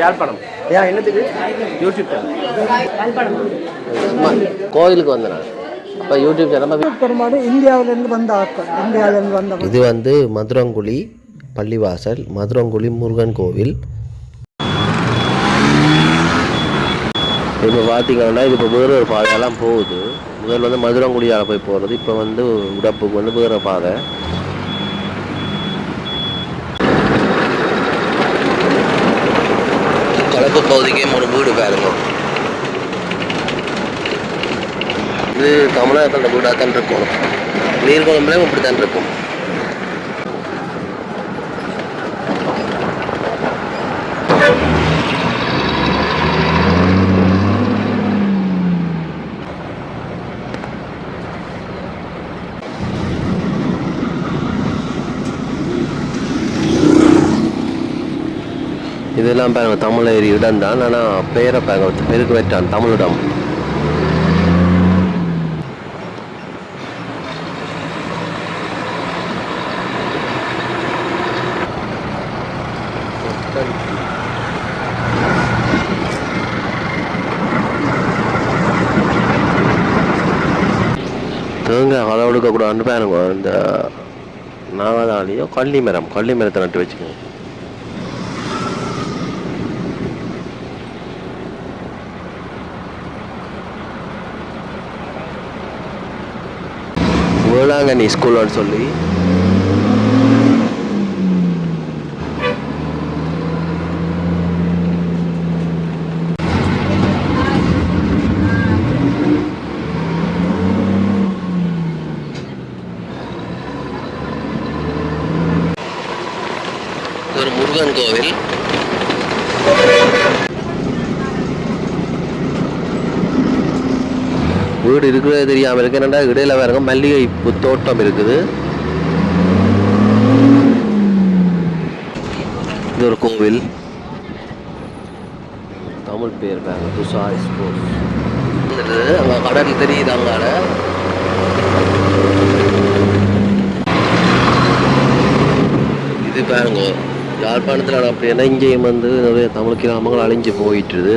யாழ்ப்பாணம் ஏன் என்னத்துக்கு? YouTube channel கோயிலுக்கு வந்தேன். நான் அப்போ யூடியூப் சேனல் பெருமாடு இந்தியாவிலேருந்து வந்த ஆட்கள். இந்தியாவிலேருந்து வந்த இது வந்து மதுரங்குழி பள்ளிவாசல் மதுரங்குழி முருகன் கோவில். இப்போ பார்த்தீங்கன்னா இது இப்போ வேறு ஒரு பாதையெல்லாம் போகுது. முதல்ல வந்து மதுரங்குடியால் போய் போகிறது இப்போ வந்து உடப்புக்கு வந்து வேறு பாதை. தோப்பு பகுதிக்கும் ஒரு வீடு பாருங்க. இது தமிழகத்தோட வீடாக தான் இருக்கும். நீர்குளம்லேயும் இப்படி தான் இருக்கும். இதெல்லாம் பாருங்க தமிழ் ஏரி இடம் தான் ஆனால் பேரை பாருங்க பெருக்கு வைட்டான் தமிழிடம். தேங்காய் அளவு எடுக்கக்கூடாதுன்னு பாருங்க இந்த நாகாதாலியோ கள்ளி மரம் கள்ளி மரத்தை நட்டு வச்சுக்கோங்க. வேளாங்கண்ணி ஸ்கூல்னு சொல்லி. ஒரு முருகன் கோவில். வீடு இருக்கிறது தெரியாமல் இருக்கு. என்னடா இடையில வேறங்க மல்லிகை தோட்டம் இருக்குது. இது ஒரு கோவில் தமிழ் பேர் பேங்க துஷா ஸ்போர்ட்ஸ் அங்கே கடல் தெரியுது அங்கால. இது பாருங்க யாழ்ப்பாணத்தில் அப்படின்னா இங்கேயும் வந்து நிறைய தமிழ் கிராமங்கள் அழிஞ்சு போயிட்டுருது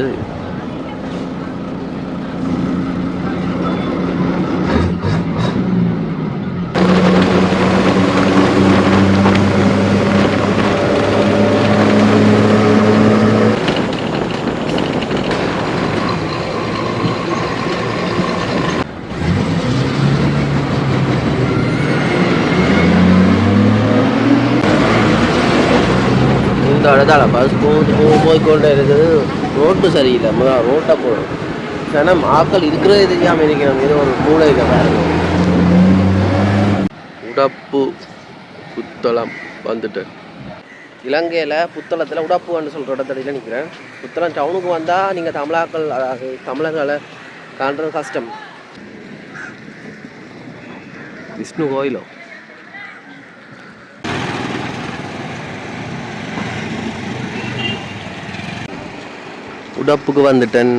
இந்த பஸ் போகுது போய் கொண்டு இருக்குது. ரோட்டு சரியில்லை. முதல்ல ரோட்டை போடும் சனம் ஆக்கள் இருக்கிறதே தெரியாமல் இருக்கிறாங்க. ஏதோ ஒரு மூளையில் பாருங்க உடப்பு புத்தளம் வந்துட்டு. இலங்கையில் புத்தளத்தில் உடப்புன்னு சொல்கிற இடத்துல நிற்கிறேன் புத்தளம் டவுனுக்கு வந்தால் நீங்கள் தமிழாக்கள் அதாவது தமிழர்களை காண்றது கஷ்டம். விஷ்ணு கோயிலோ? உடப்புக்கு வந்துட்டேன்.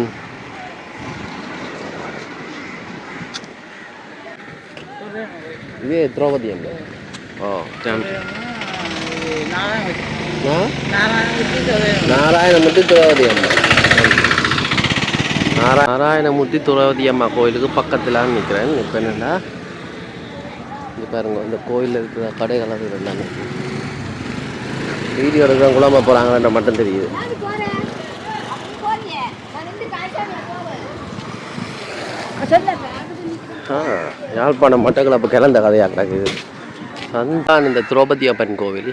இதே திரௌபதி அங்க. ஓ தேங்க்யூ நாராயணமூர்த்தி திரௌபதி அம்மா. நாரா நாராயணமூர்த்தி திரௌபதி அம்மா கோயிலுக்கு பக்கத்தில் நிற்கிறேன் இப்போ என்னென்னா இங்கே பாருங்க இந்த கோயிலில் இருக்கிற கடைகள் அது எல்லாமே. வீடியோ எடுக்கிறவங்க குழம்ப போகிறாங்கன்ற மட்டும் தெரியுது ஆ யாழ்ப்பாணம் மட்டக்களப்பு கிளந்த கதையாக கிடக்குது சந்தான் இந்த திரௌபதி அப்பன் கோவில்.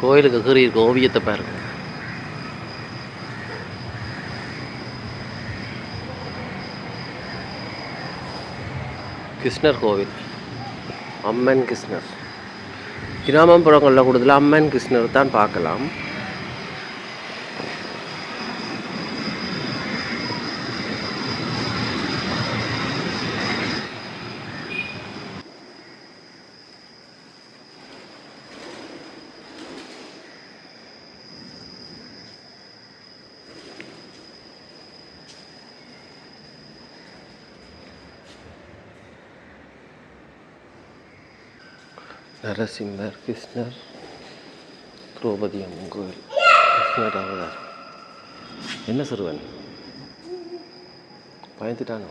கோயிலுக்கு கீறி இருக்க ஓவியத்தை பாருங்க. கிருஷ்ணர் கோவில். அம்மன் கிருஷ்ணர். கிராமப்புறங்களில் கூடுதலாக அம்மன் கிருஷ்ணர் தான் பார்க்கலாம். நரசிம்மர் கிருஷ்ணர் திரௌபதி அம்மன் கோயில் கிருஷ்ணர் அவதார் என்ன சிறுவன் பயந்துட்டானோ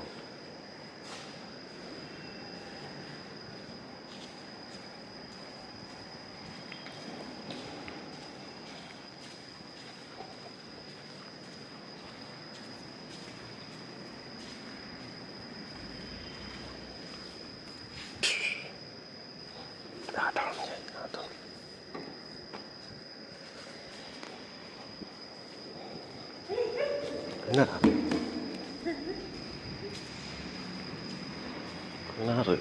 கிணறு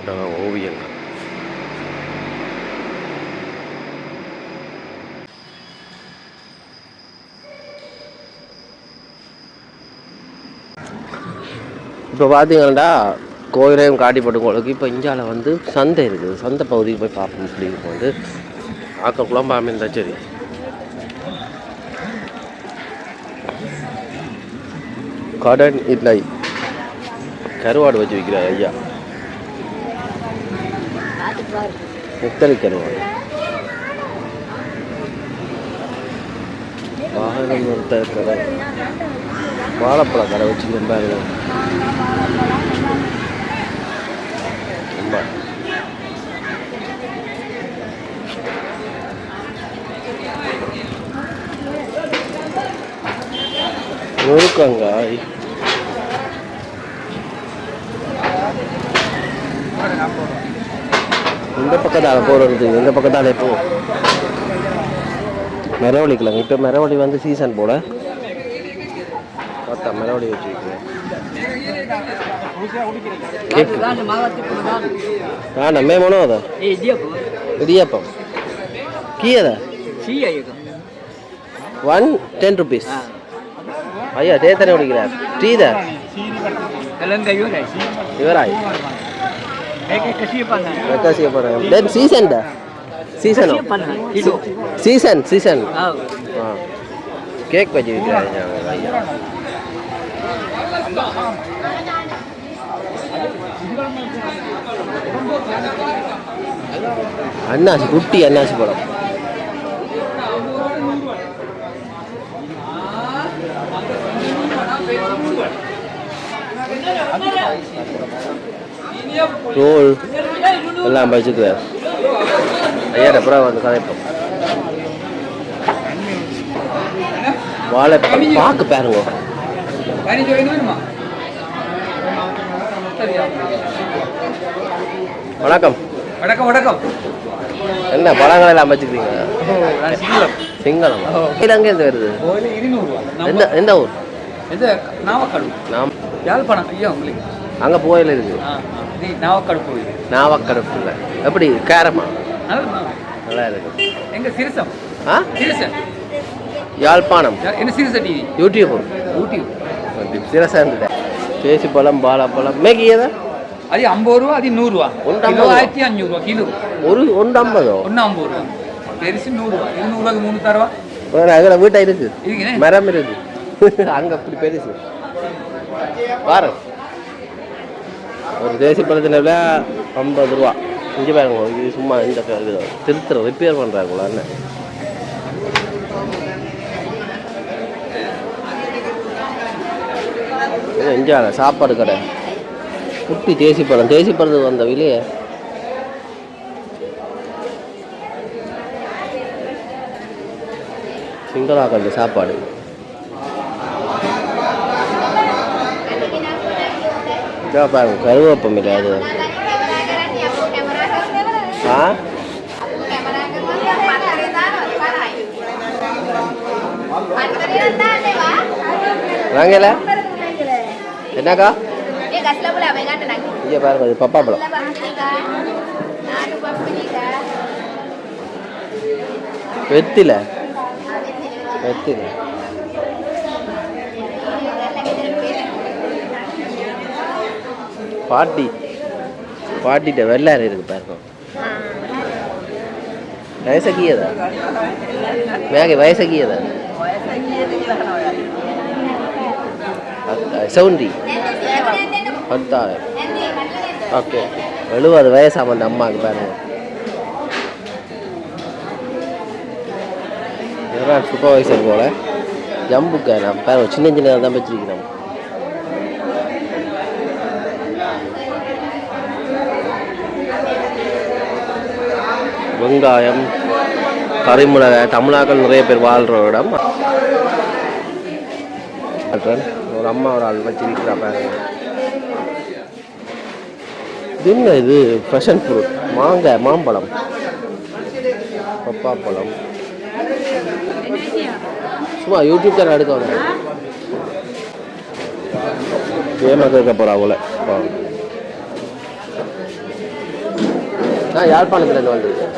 இதெல்லாம் ஓவியங்கள் இப்போ பார்த்தீங்கன்னா கோயிலையும் காட்டி போட்டுங்களுக்கு இப்போ இந்தியாவில் வந்து சந்தை இருக்குது. சந்தை பகுதிக்கு போய் பார்ப்போம் இப்படி போது ஆக்க குழம்பாமல் இருந்தால் சரி கடன் இல்லை கருவாடு வச்சு விற்கிறார் ஐயா. முத்தலி கருவாடு. வாகனம் நிறுத்த கடை வாழைப்பழ கடை வச்சு பாருங்க. ரொம்ப இந்த பக்கத்தால் போகிறது இந்த பக்கத்தாலே போ. மரவள்ளி இப்போ மரவள்ளி வந்து சீசன் போல. பார்த்தா மரவள்ளி வச்சுருக்கிறேன் ஆ நம்ம மனோ அதா? இடியாப்பம். கீயதா? ஒன் டென் ருபீஸ் ஐயா டே தானே குடிக்கிறார். டீ தான் இவராய். ಕಸಿ then season the season season season ಹಾಂ ಕೇಕ್ ಬಜ್ಜಿ ವಿಕ್ರ ಅಯ್ಯ அன்னாசி குட்டி அன்னாசி பழம் Role எல்லாம் வச்சுக்கிறார் ஐயா அப்புறம் வந்து கதைப்போம் வாழைப்பழம் பார்க்க பாருங்க வணக்கம் வணக்கம் வணக்கம் என்ன பழங்கள் எல்லாம் வச்சுக்கிறீங்க சிங்களம் இது அங்கேருந்து வருது கோயில் இருநூறுவா எந்த எந்த ஊர் இது நாவக்காடு நாம் யாழ்ப்பாணம் ஐயா உங்களுக்கு அங்கே கோயில் இருக்கு ஆ ஆ. இது நாவக்காடு கோயில் நாவக்கடப்புல. எப்படி கேரமா? நல்லா இருக்கு. எங்க சிறுசம்? ஆ? சிறுசன். யாழ்ப்பாணம். என்ன சிறுச டிவி? யூடியூப். ஊட்டி சிரசா இருந்தது தேசி பழம் பாலாப்பழம் மேகி ஏதா அது ஐம்பது ரூபா அது நூறுரூவா ஒன்று கிலோ. ஆயிரத்தி அஞ்சூறுவா கிலோ. ஒரு ஒன்று ஐம்பதோ? ஒன்று ஐம்பது ரூபா. பெருசு நூறுரூவா நூறுரூவாக்கு மூணு தருவா அதில் வீட்டை இருக்கு. மரம் இருக்கு அங்கே அப்படி பெருசு. பாரு. ஒரு தேசிய பழத்தின் விலை ஐம்பது ரூபா. இங்கே பாருங்க இது சும்மா இந்த க- இது திருத்துற ரிப்பேர் பண்ணுறாங்களா என்ன? இங்கே சாப்பாடு கடை. குட்டி தேசி பழம் தேசி பழத்துக்கு வந்த விலையே. கண்டு சாப்பாடு. இதோ பாருங்க கருவேப்பம் இல்லை அது ஆ வாங்கல என்னக்கா இங்கே பாருங்க இது பப்பா பழம் வெத்தில வெத்தில பாட்டி. பாட்டிட்ட வெள்ளாறு இருக்கு பாருங்க. வயசக்கியதா மேகி வயசக்கியதா சவுண்டி. பத்தாயிரம். ஓகே. எழுபது வயசாம அந்த அம்மாவுக்கு பாருங்க. சூப்பர்வைசர் போல. ஜம்புக்கு நான் பாருங்க சின்ன சின்னதாக தான் வச்சிருக்கிறோம் வெங்காயம் கறிமிளகாய் தமிழாக்கள் நிறைய பேர் வாழ்கிற இடம். ஒரு அம்மா ஒரு ஆள் வச்சிருக்கிறா பாருங்க. இது என்ன இது? ஃபேஷன் ஃப்ரூட் மாங்காய் மாம்பழம். பப்பாப்பழம் சும்மா யூடியூப் சேனல் எடுக்க வந்தேன் ஏமா கேட்க போகிறா அவளை. நான் யாழ்ப்பாணத்துலேருந்து வந்திருக்கேன்.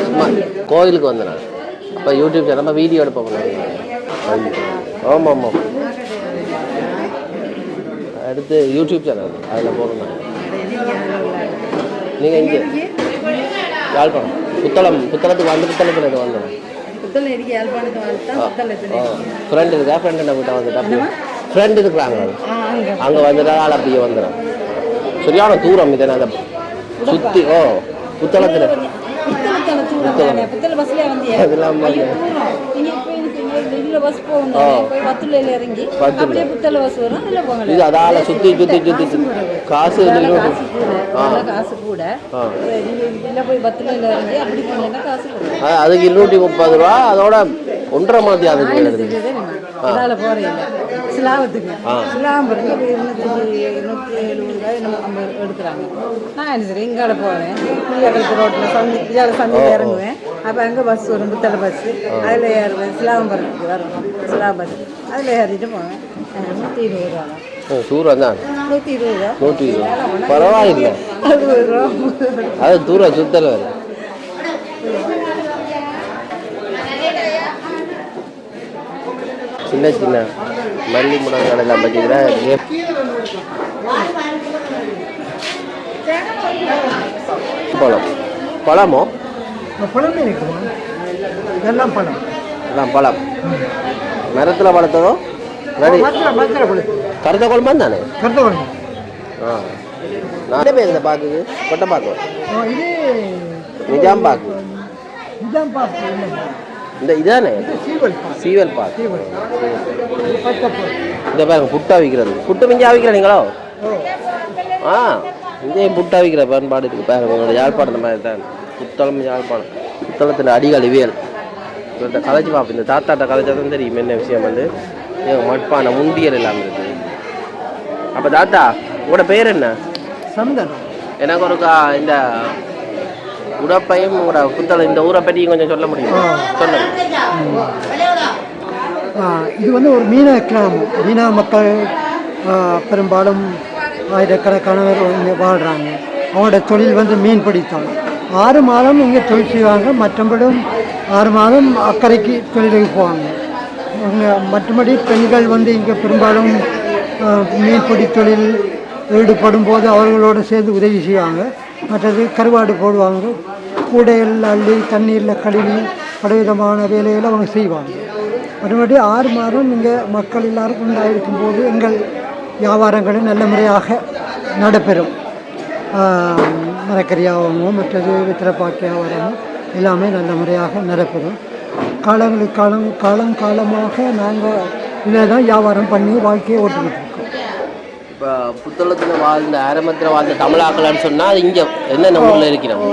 சும்மா கோயிலுக்கு வந்தேன்? நான் இப்போ யூடியூப் சேனல் வீடியோ எடுப்போம் ஆமாம் ஆமாம். அடுத்து யூடியூப் சேனல் அதில் போகிறோம் நான் நீங்கள் இங்கே யாழ்ப்பாணம் புத்தளம் புத்தளத்துக்கு வந்து புத்தளத்தில் புத்தளத்தில் ஃப்ரெண்ட் இருக்கா ஃப்ரெண்ட் என்ன விட்டா வந்துட்டா? ஃப்ரெண்ட் இருக்கிறாங்க. அங்கே. வந்துட்டா ஆள் அப்படியே வந்துடும். சரியான தூரம் இதை நான் சுற்றி ஓ புத்தளத்தில். பத்துல. இது அதால சுற்றி சுற்றி சுற்றி காசு. காசு கூட. போய் பத்துலையில இறங்கி அப்படி காசு அதுக்கு இருநூற்றி முப்பது ரூபா. அதோட ஒன்றரை மாதிரி அதுக்கு எழுதுது சிலாவம் பிறகு இப்போ இருநூத்தி இருநூத்தி எழுபது ரூபாய் நம்ம நம்ம எடுக்கிறாங்க. நான் என்ன சரி இங்கால பிள்ளைகளுக்கு ரோட்டில் சந்தி இதால சந்தையில் இறங்குவேன். அப்போ அங்கே பஸ் வரும் புத்தளை பஸ் அதில் ஏறுவேன். சிலாவம்பரத்துக்கு வரும். பஸ் அதில் ஏறிட்டு போவேன். நூற்றி இருபது ரூபா. தான் தூரம் தான். நூற்றி இருபது ரூபா. நூற்றி இருபது பரவாயில்லை. அறுபது ரூபா. அது தூரம் சுத்தல் வேறு. சின்ன சின்ன. மல்லி முடங்கள் எல்லாம் பார்த்தீங்கன்னா பழம். பழமோ? பழமே இருக்குமா? எல்லாம் பழம். அதான் பழம். மரத்தில் வளர்த்ததோ? கருத்த குழம்பு தானே? கருத்த பழம் ஆ. நான் பேர் இந்த பாக்குது கொட்டை பாக்கு. நிஜாம் பாக்கு. இதான் பார்த்து இந்த இதானே? சீவல் பழம் இந்த பாருங்க புட்டா விற்கிறது புட்டு மிஞ்சா விற்கிறீங்களோ ஆ இங்கேயும் புட்டா விற்கிற பயன்பாடு இருக்குது பாருங்க உங்களோட யாழ்ப்பாணம் மாதிரி தான். புத்தளம் யாழ்ப்பாணம். புத்தளத்தில் அடிகள் இவியல். இவர்கிட்ட கதைச்சு பார்ப்போம். இந்த தாத்தாட்ட கதைச்சா தான் தெரியும் என்ன விஷயம் வந்து. மட்பானை முண்டியல் எல்லாம் இருக்குது அப்போ தாத்தா உங்களோட பேர் என்ன? சந்தனம் எனக்கு ஒரு கா- இந்த உடப்பையும் உங்களோட புத்தளம் இந்த ஊரை பற்றி கொஞ்சம் சொல்ல முடியுமா? சொல்லுங்க. ஆ, இது வந்து ஒரு மீன கிராமம். மீன மக்கள் பெரும்பாலும் ஆயிரக்கணக்கானவர் இங்கே வாழ்கிறாங்க அவங்களோட தொழில் வந்து மீன் பிடித்தான் ஆறு மாதம் இங்கே தொழில் செய்வாங்க. மற்றபடியும் ஆறு மாதம் அக்கறைக்கு தொழிலுக்கு போவாங்க. அவங்க மற்றபடி பெண்கள் வந்து இங்கே பெரும்பாலும் மீன்பிடி தொழில் ஈடுபடும் போது அவர்களோடு சேர்ந்து உதவி செய்வாங்க. மற்றது கருவாடு போடுவாங்க. கூடையில் அள்ளி தண்ணீரில் கழுவி பலவிதமான வேலைகளை அவங்க செய்வாங்க. மறுபடி ஆறு மாதம் இங்கே மக்கள் எல்லாரும் உண்டாயிருக்கும் போது எங்கள் வியாபாரங்களும் நல்ல முறையாக நடைபெறும். ஆஹ் மரக்கறி மற்றது வெத்திரப்பாக்கு எல்லாமே நல்ல முறையாக நடைபெறும். காலங்களுக்கு காலம் காலம் காலமாக நாங்கள் இதில் தான் வியாபாரம் பண்ணி வாழ்க்கையை ஓட்டுக்கிட்டோம் இப்போ புத்தளத்தில் வாழ்ந்த ஆரம்பத்தில் வாழ்ந்த தமிழாக்களான்னு சொன்னால் அது இங்கே என்னென்ன ஊரில் இருக்கிறோம்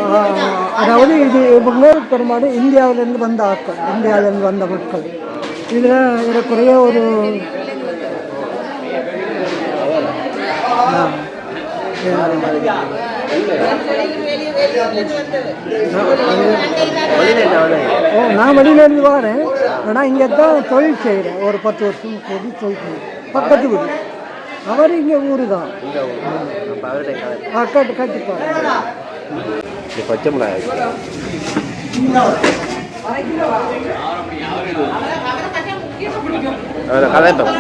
அதாவது இது இவங்க பெரும்பாலும் இந்தியாவிலேருந்து வந்த ஆட்கள் இந்தியாவிலேருந்து வந்த மக்கள். இதில் ஏறக்குறைய ஒரு நான் வெளியிலேருந்து வரேன். ஆனால் இங்கே தான் தொழில் செய்கிறேன் ஒரு பத்து வருஷம் தொழில் செய்கிறேன் பக்கத்து வீடு. அவர் இங்கே ஊர் தான். ஆ கட்டு கட்டிப்பாரு பச்சை மிளகாய். அதில் கதைப்பேன்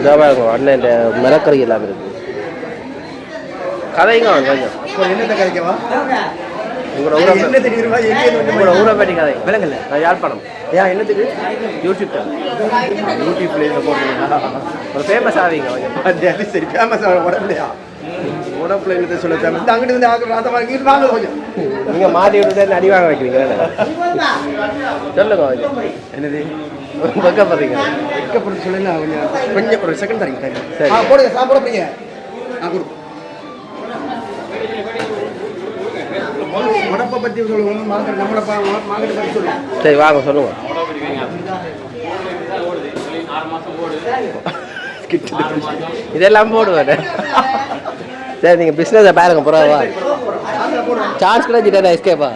இதாக அண்ணன் மிளக்கறி எல்லாம் இருக்கு கதைங்க கொஞ்சம் என்னென்ன கிடைக்கவா உங்களோட உங்களோட ஊரை பற்றி கதை? விலங்கல்ல நான் யாழ்ப்பாணம். ஏன் என்னத்துக்கு யூடியூப் யூடியூப்ல இதில் போடுறீங்களா ஒரு ஃபேமஸ் ஆவீங்க சரி ஃபேமஸ் உடம்புலையா? உடம்புல என்னத்தை சொல்ல தேவை இந்த அங்கிட்டு வந்து ஆக்கு ராத்த வாங்கிட்டு வாங்க கொஞ்சம். நீங்க மாட்டி விட்டு அடி வாங்க வைக்கிறீங்க? சொல்லுங்க என்னது? வெக்கப்படுறீங்க வெட்கப்பட்டு சொல்லல கொஞ்சம் கொஞ்சம் ஒரு செகண்ட் தரீங்க சரி. போடுங்க சாப்பிட போறீங்க நான் கொடுப்போம் உடப்பை பற்றி சொல்லுவோம். நம்மளை மார்க்கெட் பற்றி சொல்லுவோம். சரி வாங்க சொல்லுங்க. இதெல்லாம் போடுவேன். சரி நீங்கள் பிஸ்னஸை பாருங்க புறா வா. சான்ஸ் ஜிட்டா எஸ்கேப்பா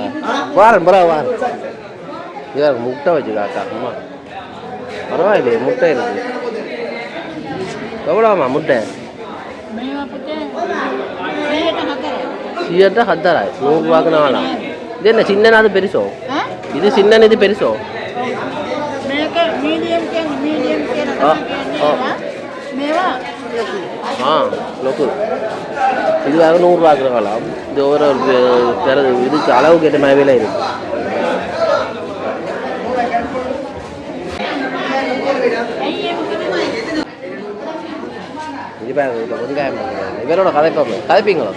வாரன் புறா வாரேன். இதாக முட்டை வச்சுக்காக்கா அம்மா. பரவாயில்லையே முட்டை இருக்கு. எவ்வளோம்மா முட்டை? சீட்டா ஹத்தரா நூறுரூவாக்கு நாலாம் இது என்ன சின்னனாது பெருசோ இது சின்ன இது பெருசோ. ஆ லொக்கு இது வேற நூறுரூவா ஆக்கலாம் இது ஒரு பிற இதுக்கு அளவுக்கு ஏற்ற மாதிரி விலை இருக்கு இது பாருங்க வெங்காயம். இவரோட கதைப்போம் கதைப்பீங்களோ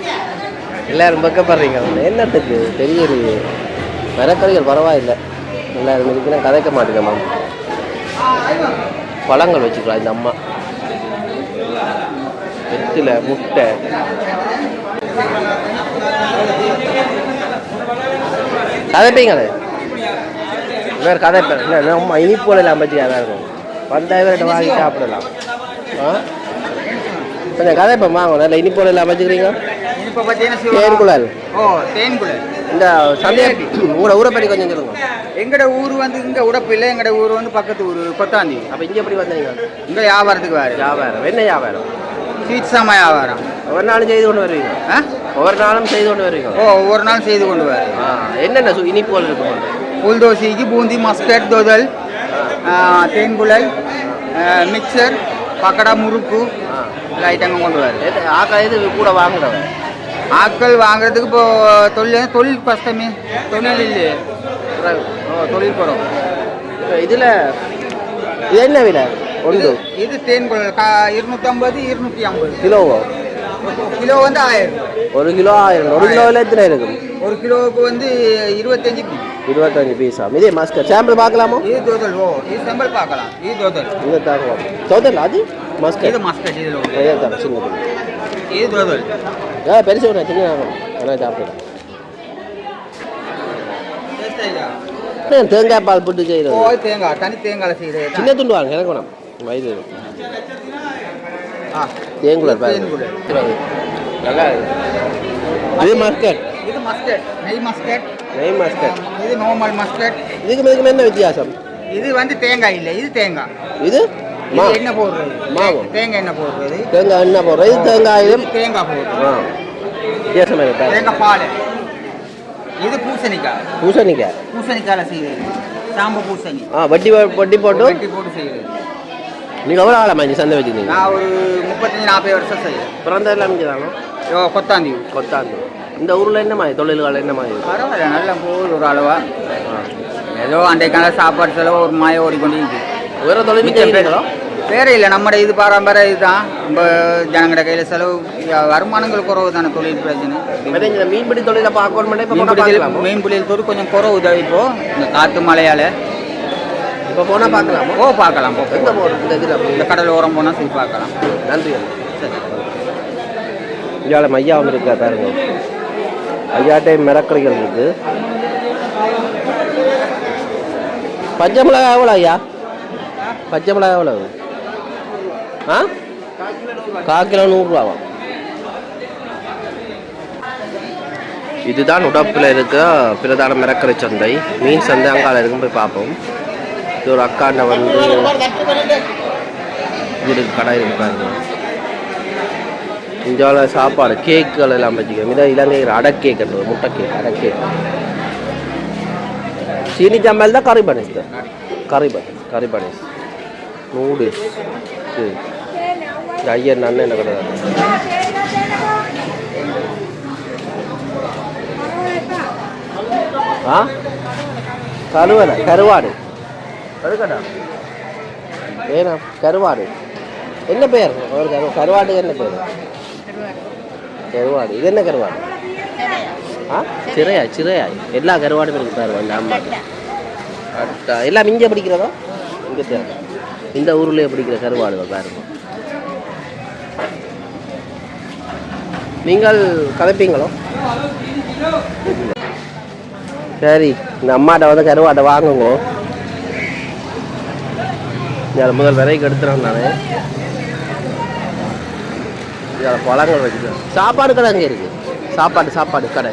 எல்லாரும் பக்கப்படுறீங்க என்னத்துக்கு? பெரிய ஒரு மரக்கறிகள் பரவாயில்லை. எல்லாரும் இருக்குன்னா கதைக்க மாட்டேங்க பழங்கள் வச்சுக்கலாம் இந்த அம்மா. வெத்தில முட்டை. கதைப்பீங்களே வேறு கதைப்பேன் இல்லை நம்ம இனிப்போல எல்லாம் பற்றி அதான் இருக்கும். பந்தாயிரம் வாங்கி சாப்பிடலாம். ஆ? கொஞ்சம் கதைப்பேன் வாங்க. நல்ல இனிப்போல எல்லாம் வச்சுக்கிறீங்க இப்போ பார்த்தீங்கன்னா தேன் குழல். ஓ தேன்குழல் இந்த சந்தையை உங்களோட ஊரை பற்றி கொஞ்சம் சொல்லுங்க. எங்கட ஊர் வந்து இங்கே உடப்பு இல்லை எங்கட ஊர் வந்து பக்கத்து ஊர் கொத்தாந்தி அப்போ இங்கே எப்படி வந்தீங்க? இங்கே வியாபாரத்துக்கு வேறு வியாபாரம். என்ன வியாபாரம்? ஸ்வீட் சாமா வியாபாரம். ஒவ்வொரு நாளும் செய்து கொண்டு வருவீங்க? ஆ? ஒவ்வொரு நாளும் செய்து கொண்டு வருவீங்க? ஓ ஒவ்வொரு நாள் செய்து கொண்டு ஆ, என்னென்ன இனிப்புகள் இருக்கும் புல் தோசைக்கு பூந்தி மஸ்கட் தோதல் தேன்குழல் மிக்சர் பக்கடா முறுக்கு ஐட்டங்களும் கொண்டு வர எது- ஆக்கா இது கூட வாங்குறவன் ஆட்கள் வாங்குறதுக்கு இப்போ தொழில் தொழில் கஷ்டமே தொழில் இல்லையே. தொழில் இப்போ இதில் இது என்ன விலை? ஒன்று. இது தேன்குழல் கா இருநூற்றம்பது இருநூற்றி ஐம்பது. கிலோவோ? கிலோ வந்து ஆயிரம். ஒரு கிலோ ஆயிரம். ஒரு கிலோவில் எத்தனை இருக்கும் ஒரு கிலோவுக்கு வந்து இருபத்தஞ்சி பீஸ். இருபத்தஞ்சு பீஸா? இதே மாஸ்கர் சாம்பிள் பார்க்கலாமா? இது தோதல் ஓ இது செம்பல் பார்க்கலாம். இது தோதல் இதை தாங்க. சோதல் அது? மாஸ்கர் இது ஒன்று இதை தாங்க சின்னது இது தோதல் ஆ பெருசு ஒன்று சின்ன ஆனால் சாப்பிடுறேன் தேங்காய் பால் போட்டு ஓ செய்கிறது தேங்காய் தனி தேங்காய் செய்கிறது சின்ன துண்டு வாங்க எனக்கு வேணாம். வயது தேங்குலர் தேன்குழல். நல்லா இது மாஸ்கட் இது மஸ்கட் நெய் மஸ்கட் நெய் மாஸ்கட் இது நார்மல் மஸ்கட் இதுக்கு இதுக்கு என்ன வித்தியாசம்? இது வந்து தேங்காய் இல்லை இது தேங்காய். இது? எண்ணெய் போடுறது? மாவு. தேங்காய் எண்ணெய் போடுறது? தேங்காய் என்ன தேங்காயும் இது தேங்காய் போடுறது. வித்தியாசம் தேங்காய் பால். இது பூசணிக்காய். பூசணிக்காய். பூசணிக்காயில் செய்யுது சாம்பு பூசணி. ஆ வட்டி வட்டி போட்டு? வெட்டி போட்டு செய்யுது நீங்கள் எவ்வளோ ஆழமா இங்கே சந்தை வச்சுருந்தீங்க நான் ஒரு முப்பத்தஞ்சு நாற்பது வருஷம் செய்யுது பிறந்த எல்லாம் இங்கே தானோ? கொத்தாந்தி கொத்தாந்து இந்த ஊரில் என்ன மாதிரி? தொழில்கள் என்ன மாதிரி? பரவாயில்ல நல்ல போகுது ஒரு அளவா. ஏதோ அன்றைக்கான சாப்பாடு செலவு ஒரு மாய ஓடிக்கொண்டு வேறு தொழில் வேற இல்லை நம்ம இது பாரம்பரிய இதுதான். நம்ம ஜனங்கட கையில் செலவு வருமானங்கள் குறவு தானே தொழில் பிரச்சனை. மீன்பிடி தொழிலை பார்க்கணும் மீன்பிடி பார்க்கலாமா? மீன் பிடியில் தொழில் கொஞ்சம் குறவு இப்போ. இந்த காற்று மழையால். இப்போ போனால் பார்க்கலாமா. ஓ பார்க்கலாம். எங்கே போகிறோம் இந்த இதில் இந்த கடல் ஓரம் போனால் சரி பார்க்கலாம். நன்றி. சரி இந்தியாவில் மையாவும் இருக்கா பாருங்க. ஐயாட்டை மிரக்கறிகள் இருக்கு. பச்சை மிளகாய் எவ்வளோ ஐயா? பச்சை மிளகாய் எவ்வளவு? ஆ? கால் கிலோ நூறுரூவாவா இதுதான் உடப்பில் இருக்க பிரதான மிரக்கறி சந்தை. மீன் சந்தை அங்கால இருக்கும் போய் பார்ப்போம். இது ஒரு அக்காண்ட வந்து இது கடை இருக்கு பாருங்க. இந்தியாவில் சாப்பாடு கேக்குகள் எல்லாம் வச்சுக்கோங்க. இதான் இலங்கையில் அடை கேக் முட்டை கேக் அடை கேக் சீனி ஜம்மல் தான் கறி பனீஸ் தான். கறி பனீஸ் கறி பனீஸ். நூடுல்ஸ். இது. ஐயர் அண்ணன் என்ன கிடையாது ஆ? கருவலை கருவாடு. கருக்கடா வேணா கருவாடு. என்ன பேர் ஒரு கரு கருவாடு என்ன பேர் கருவாடு. இது என்ன கருவாடு? ஆ? சிறையா சிறையா? எல்லா கருவாடும் இருக்கு பாரு அந்த அம்மா. அட்டா எல்லாம் இங்கே பிடிக்கிறதா? இங்கே தேவை. இந்த ஊர்லேயே பிடிக்கிற கருவாடு பாருங்க. நீங்கள் கலப்பீங்களோ? சரி இந்த அம்மாட்ட வந்து கருவாட்டை வாங்குங்க. இதில் முதல் விலைக்கு எடுத்துறேன் நான். இதில் பழங்கள் வச்சுக்கிறேன். சாப்பாடு கடை அங்கே இருக்குது சாப்பாடு சாப்பாடு கடை.